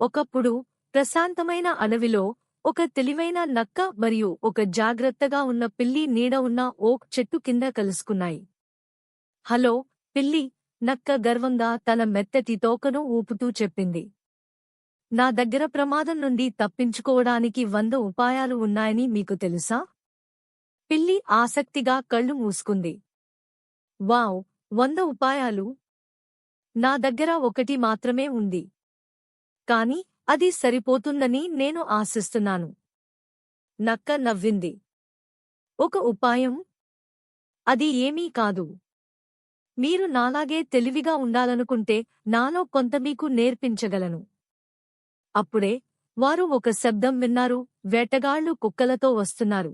ఒకప్పుడు ప్రశాంతమైన అడవిలో ఒక తెలివైన నక్క మరియు ఒక జాగ్రత్తగా ఉన్న పిల్లి నీడ ఉన్న ఓక్ చెట్టు కింద కలుసుకున్నాయి. హలో పిల్లి నక్క గర్వంగా తన మెత్తటి తోకను ఊపుతూ చెప్పింది. నా దగ్గర ప్రమాదం నుండి తప్పించుకోవడానికి వంద ఉపాయాలు ఉన్నాయని మీకు తెలుసా? పిల్లి ఆసక్తిగా కళ్ళు మూసుకుంది. వావ్ వంద ఉపాయాలు? నా దగ్గర ఒకటి మాత్రమే ఉంది. కాని అది సరిపోతుందని నేను ఆశిస్తున్నాను. నక్క నవ్వింది. ఒక ఉపాయం? అది ఏమీ కాదు. మీరు నాలాగే తెలివిగా ఉండాలనుకుంటే నాలో కొంత మీకు నేర్పించగలను. అప్పుడే వారు ఒక శబ్దం విన్నారు వేటగాళ్ళు కుక్కలతో వస్తున్నారు.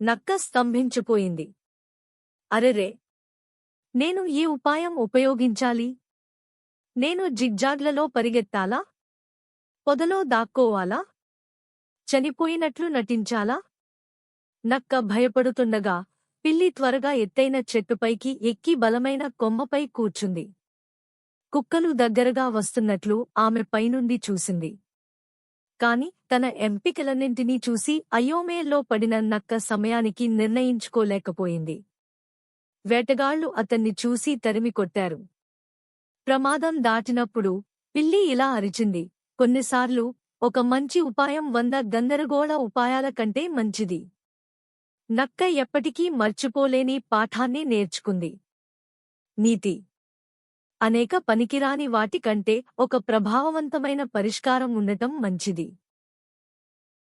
నక్క స్తంభించిపోయింది. అరెరే! నేను ఈ ఉపాయం ఉపయోగించాలి? నేను జిగ్జాగ్లలో పరిగెత్తాలా? పొదలో దాక్కోవాలా? చనిపోయినట్లు నటించాలా? నక్క భయపడుతుండగా పిల్లి త్వరగా ఎత్తైన చెట్టుపైకి ఎక్కి బలమైన కొమ్మపై కూర్చుంది. కుక్కలు దగ్గరగా వస్తున్నట్లు ఆమె పైనుండి చూసింది. కాని తన ఎంపికలన్నింటినీ చూసి అయోమయంలో పడిన నక్క సమయానికి నిర్ణయించుకోలేకపోయింది. వేటగాళ్ళు అతన్ని చూసి తరిమి కొట్టారు ప్రమాదం దాటినప్పుడు పిల్లి ఇలా అరిచింది. కొన్నిసార్లు ఒక మంచి ఉపాయం వంద గందరగోళ ఉపాయాల కంటే మంచిది. నక్క ఎప్పటికీ మర్చిపోలేని పాఠాన్ని నేర్చుకుంది. నీతి. అనేక పనికిరాని వాటి కంటే ఒక ప్రభావవంతమైన పరిష్కారం ఉండటం మంచిది.